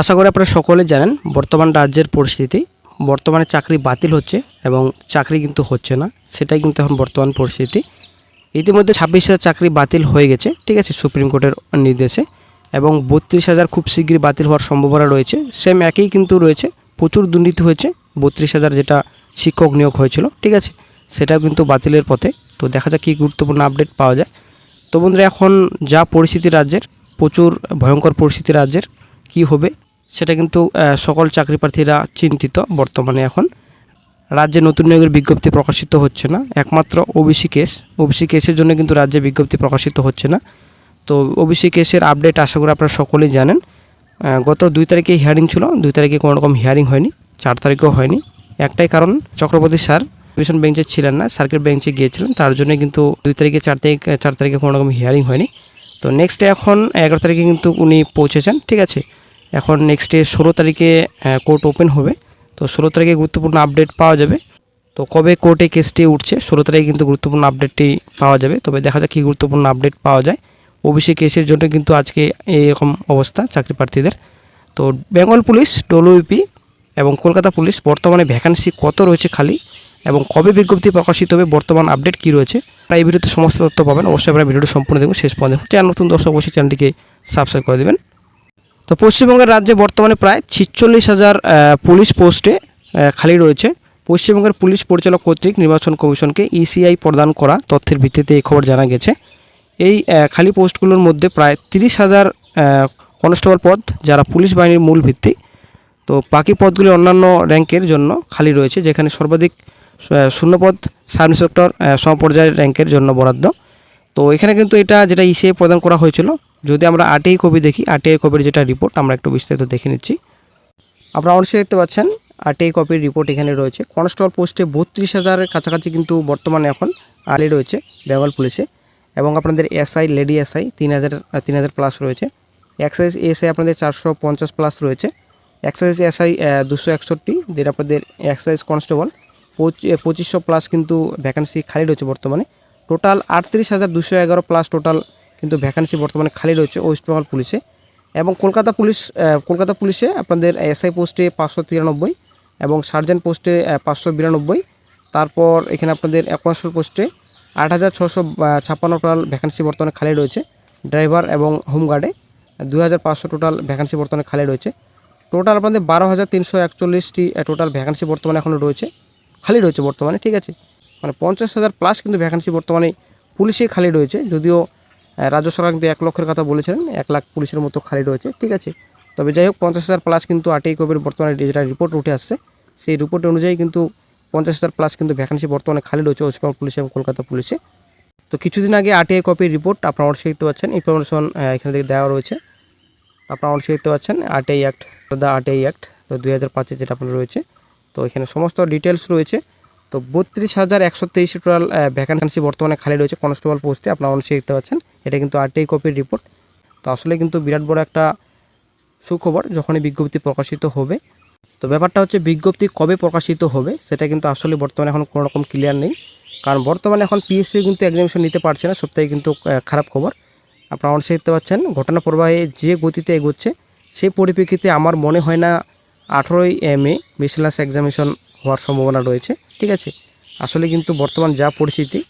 আশা করি আপনারা সকলে জানেন, বর্তমান রাজ্যের পরিস্থিতি। বর্তমানে চাকরি বাতিল হচ্ছে এবং চাকরি কিন্তু হচ্ছে না, সেটাই কিন্তু এখন বর্তমান পরিস্থিতি। ইতিমধ্যে ছাব্বিশ হাজার চাকরি বাতিল হয়ে গেছে, ঠিক আছে, সুপ্রিম কোর্টের নির্দেশে। এবং বত্রিশ হাজার খুব শীঘ্রই বাতিল হওয়ার সম্ভাবনা রয়েছে। সেম একই কিন্তু রয়েছে, প্রচুর দুর্নীতি হয়েছে, বত্রিশ হাজার যেটা শিক্ষক নিয়োগ হয়েছিল, ঠিক আছে, সেটাও কিন্তু বাতিলের পথে। তো দেখা যাক কী গুরুত্বপূর্ণ আপডেট পাওয়া যায়। তো বন্ধুরা, এখন যা পরিস্থিতি রাজ্যের, প্রচুর ভয়ঙ্কর পরিস্থিতি রাজ্যের, কি হবে সেটা কিন্তু সকল চাকরি প্রার্থীরা চিন্তিত বর্তমানে এখন। রাজ্যে নতুন নিয়োগের বিজ্ঞপ্তি প্রকাশিত হচ্ছে না। একমাত্র ওবিসি কেস ওবিসি কেসের জন্য কিন্তু রাজ্যে বিজ্ঞপ্তি প্রকাশিত হচ্ছে না। তো ওবিসি কেসের আপডেট আশা করি আপনারা সকলেই জানেন। গত দুই তারিখে হিয়ারিং ছিল। দুই তারিখে কোনো রকম হিয়ারিং হয়নি। চার তারিখেও হয়নি। একটাই কারণ, চক্রবর্তী স্যার ডিভিশন বেঞ্চে ছিলেন না সার্কিট বেঞ্চে গিয়েছিলেন। তার জন্য কিন্তু দুই তারিখে, চার তারিখ, চার তারিখে কোনো রকম হিয়ারিং হয়নি। তো নেক্সট এখন এগারো তারিখে কিন্তু উনি পৌঁছেছেন। ঠিক আছে? এখন নেক্সট ডে ষোলো তারিখে কোর্ট ওপেন হবে। তো ষোলো তারিখে গুরুত্বপূর্ণ আপডেট পাওয়া যাবে। তো কবে কোর্টে কেসটি উঠছে, ষোলো তারিখে কিন্তু গুরুত্বপূর্ণ আপডেটটি পাওয়া যাবে। তবে দেখা যাক কী গুরুত্বপূর্ণ আপডেট পাওয়া যায়। ওবিসি কেসের জন্য কিন্তু আজকে এইরকম অবস্থা চাকরি প্রার্থীদের তো বেঙ্গল পুলিশ ডব্লিউপি এবং কলকাতা পুলিশ বর্তমানে ভ্যাকান্সি কত রয়েছে খালি এবং কবে বিজ্ঞপ্তি প্রকাশিত হবে, বর্তমান আপডেট কী রয়েছে প্রায় ভিডিওতে সমস্ত তথ্য পাবেন। অবশ্যই আপনারা ভিডিওটি সম্পূর্ণ দেখুন। শেষ পর্যন্ত চ্যানেল নতুন দর্শক অবশ্যই চ্যানেলটিকে সাবস্ক্রাইব করে দেবেন। তো পশ্চিমবঙ্গের রাজ্যে বর্তমানে প্রায় ছিচল্লিশ হাজার পুলিশ পোস্টে খালি রয়েছে। পশ্চিমবঙ্গের পুলিশ পরিচালক কর্তৃক নির্বাচন কমিশনকে ইসিআই প্রদান করা তথ্যের ভিত্তিতে এই খবর জানা গেছে। এই খালি পোস্টগুলোর মধ্যে প্রায় তিরিশ হাজার কনস্টেবল পদ, যারা পুলিশ বাহিনীর মূল ভিত্তি। তো বাকি পদগুলি অন্যান্য র্যাঙ্কের জন্য খালি রয়েছে, যেখানে সর্বাধিক শূন্যপদ সাব ইন্সপেক্টর সমপর্যায়ের র্যাঙ্কের জন্য বরাদ্দ। তো এখানে কিন্তু এটা যেটা ইসিআই প্রদান করা হয়েছিল, যদি আমরা আরটিআই কপি দেখি, আরটিআই কপির যেটা রিপোর্ট আমরা একটু বিস্তারিত দেখে নিচ্ছি। আপনারা অবশ্যই দেখতে পাচ্ছেন, আরটিআই কপির রিপোর্ট এখানে রয়েছে। কনস্টেবল পোস্টে বত্রিশ হাজারের কাছাকাছি কিন্তু বর্তমানে এখন আলি রয়েছে বেঙ্গল পুলিশে এবং আপনাদের এসআই লেডি এসআই তিন হাজার তিন হাজার প্লাস রয়েছে। এক্সাইজ এসআই আপনাদের চারশো পঞ্চাশ প্লাস রয়েছে। এক্সাইজ এসআই দুশো একষট্টি, যেটা আপনাদের এক্সাইজ কনস্টেবল পঁচিশশো প্লাস কিন্তু ভ্যাকান্সি খালি রয়েছে বর্তমানে। টোটাল আটত্রিশ হাজার দুশো এগারো প্লাস টোটাল কিন্তু ভ্যাকান্সি বর্তমানে খালি রয়েছে ওয়েস্ট বেঙ্গল পুলিশে এবং কলকাতা পুলিশ কলকাতা পুলিশে আপনাদের এসআই পোস্টে পাঁচশো তিরানব্বই এবং সার্জেন্ট পোস্টে পাঁচশো বিরানব্বই। তারপর এখানে আপনাদের কনস্টেবল পোস্টে আট হাজার ছশো ছাপ্পান্ন টোটাল ভ্যাকান্সি বর্তমানে খালি রয়েছে ড্রাইভার এবং হোমগার্ডে দুই হাজার পাঁচশো টোটাল ভ্যাকান্সি বর্তমানে খালি রয়েছে। টোটাল আপনাদের বারো হাজার তিনশো একচল্লিশটি টোটাল ভ্যাকান্সি বর্তমানে এখনও রয়েছে। খালি রয়েছে বর্তমানে, ঠিক আছে। মানে পঞ্চাশ হাজার প্লাস কিন্তু ভ্যাকান্সি বর্তমানে পুলিশে খালি রয়েছে। যদিও রাজ্য সরকার কিন্তু এক লক্ষের কথা বলেছিলেন, এক লাখ পুলিশের মতো খালি রয়েছে, ঠিক আছে। তবে যাই হোক, পঞ্চাশ হাজার প্লাস কিন্তু আরটিআই কবির বর্তমানে যেটা রিপোর্ট উঠে আসছে। সেই রিপোর্ট অনুযায়ী কিন্তু পঞ্চাশ হাজার প্লাস কিন্তু ভ্যাকান্সি বর্তমানে খালি রয়েছে ওয়েস্টবেঙ্গল পুলিশে এবং কলকাতা পুলিশে। তো কিছুদিন আগে আরটিআই কপির রিপোর্ট আপনারা অবশ্যই দেখতে পাচ্ছেন ইনফরমেশন এখানে থেকে দেওয়া রয়েছে। আপনারা অবশ্যই দেখতে পাচ্ছেন, RTI act the RTI act তো দুই হাজার পাঁচে যেটা আপনার রয়েছে। তো এখানে সমস্ত ডিটেলস রয়েছে। তো বত্রিশ হাজার একশো তেইশে টোটাল ভ্যাকান্সি বর্তমানে খালি রয়েছে কনস্টেবল পোস্টে আপনারা অবশ্যই দেখতে পাচ্ছেন। এটা কিন্তু আরটিআই কপির রিপোর্ট তো আসলে কিন্তু বিরাট বড় একটা সুখবর যখনই বিজ্ঞপ্তি প্রকাশিত হবে। তো ব্যাপারটা হচ্ছে বিজ্ঞপ্তি কবে প্রকাশিত হবে, সেটা কিন্তু আসলে বর্তমানে এখন কোনো রকম ক্লিয়ার নেই। কারণ বর্তমানে এখন পিএসসি কিন্তু এক্সামিনেশন নিতে পারছে না, সবথেকে কিন্তু খারাপ খবর। আপনারা অবশ্যই দেখতে পাচ্ছেন ঘটনা প্রবাহে যে গতিতে এগোচ্ছে, সেই পরিপ্রেক্ষিতে আমার মনে হয় না আঠেরোই মে বিসিলাস এক্সামিনেশন হওয়ার সম্ভাবনা রয়েছে, ঠিক আছে? আসলে কিন্তু বর্তমান যা পরিস্থিতি,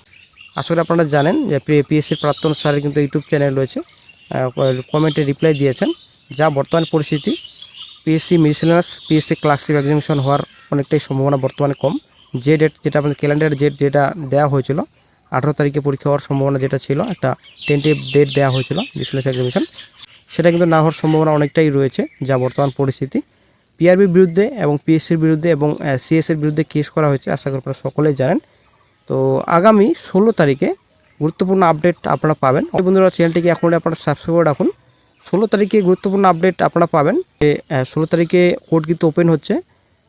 আসলে আপনারা জানেন যে পিএসসির প্রাক্তন স্যারের কিন্তু ইউটিউব চ্যানেল রয়েছে কমেন্টে রিপ্লাই দিয়েছেন যা বর্তমান পরিস্থিতি। PSC miscellaneous PSC classic examination হওয়ার অনেকটাই সম্ভাবনা বর্তমানে কম। যে ডেট যেটা আমাদের ক্যালেন্ডার ডেট যেটা দেওয়া হয়েছিল, আঠেরো তারিখে পরীক্ষা হওয়ার সম্ভাবনা যেটা ছিল, একটা টেন্টিভ ডেট দেওয়া হয়েছিল বিসিলাস এক্সামিনেশন সেটা কিন্তু না হওয়ার সম্ভাবনা অনেকটাই রয়েছে যা বর্তমান পরিস্থিতি। পিআরবির বিরুদ্ধে এবং পিএসসির বিরুদ্ধে এবং সিএসের বিরুদ্ধে কেস করা হয়েছে আশা করি আপনারা সকলেই জানেন। তো আগামী ষোলো তারিখে গুরুত্বপূর্ণ আপডেট আপনারা পাবেন। বন্ধুরা, চ্যানেলটিকে এখন আপনারা সাবস্ক্রাইব করে রাখুন। ষোলো তারিখে গুরুত্বপূর্ণ আপডেট আপনারা পাবেন যে ষোলো তারিখে কোর্ট কিন্তু ওপেন হচ্ছে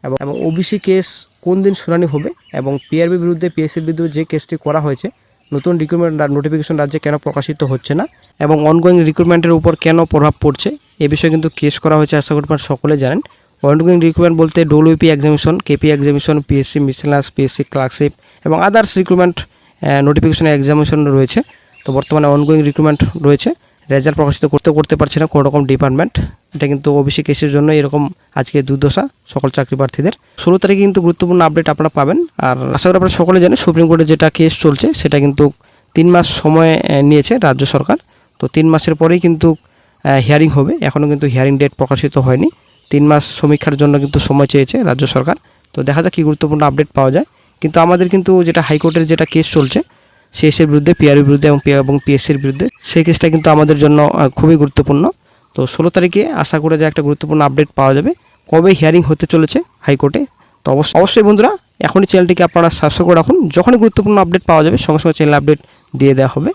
এবং ওবিসি কেস কোন দিন শুনানি হবে এবং পিআরবি বিরুদ্ধে পিএসসির বিরুদ্ধে যে কেসটি করা হয়েছে, নতুন রিক্রুটমেন্ট নোটিফিকেশন রাজ্যে কেন প্রকাশিত হচ্ছে না এবং অনগোয়িং রিক্রুটমেন্টের উপর কেন প্রভাব পড়ছে, এ বিষয়ে কিন্তু কেস করা হয়েছে আশা করি আপনারা সকলে জানেন। অনগোয়িং রিক্রুটমেন্ট বলতে WP examination KP examination PSC miscellaneous PSC clerkship এবং আদার্স রিক্রুটমেন্ট নোটিফিকেশন এক্সামিনেশন রয়েছে। তো বর্তমানে অনগোয়িং রিক্রুটমেন্ট রয়েছে। রেজাল্ট প্রকাশিত করতে করতে পারছে না কোনো রকম ডিপার্টমেন্ট এটা কিন্তু ওবিসি কেসের জন্য এরকম আজকে দুর্দশা সকল চাকরি প্রার্থীদের ষোলো তারিখে কিন্তু গুরুত্বপূর্ণ আপডেট আপনারা পাবেন। আর আশা করি আপনারা সকলে জানেন, সুপ্রিম কোর্টে যেটা কেস চলছে, সেটা কিন্তু তিন মাস সময় নিয়েছে রাজ্য সরকার। তো তিন মাসের পরেই কিন্তু হিয়ারিং হবে। এখনও কিন্তু হিয়ারিং ডেট প্রকাশিত হয়নি। তিন মাস সমীক্ষার জন্য কিন্তু সময় চেয়েছে রাজ্য সরকার। তো দেখা যাক কী গুরুত্বপূর্ণ আপডেট পাওয়া যায়। কিন্তু আমাদের কিন্তু যেটা হাইকোর্টের যেটা কেস চলছে সিএসের বিরুদ্ধে পিআরের বিরুদ্ধে এবং পি- এবং পিএসসির বিরুদ্ধে, সেই কেসটা কিন্তু আমাদের জন্য খুবই গুরুত্বপূর্ণ। তো ষোলো তারিখে আশা করে যে একটা গুরুত্বপূর্ণ আপডেট পাওয়া যাবে। কবে হিয়ারিং হতে চলেছে হাইকোর্টে, তো অবশ্যই বন্ধুরা, এখনই চ্যানেলটিকে আপনারা সাবস্ক্রাইব করে রাখুন। যখনই গুরুত্বপূর্ণ আপডেট পাওয়া যাবে, সঙ্গে সঙ্গে চ্যানেল আপডেট দিয়ে দেওয়া হবে।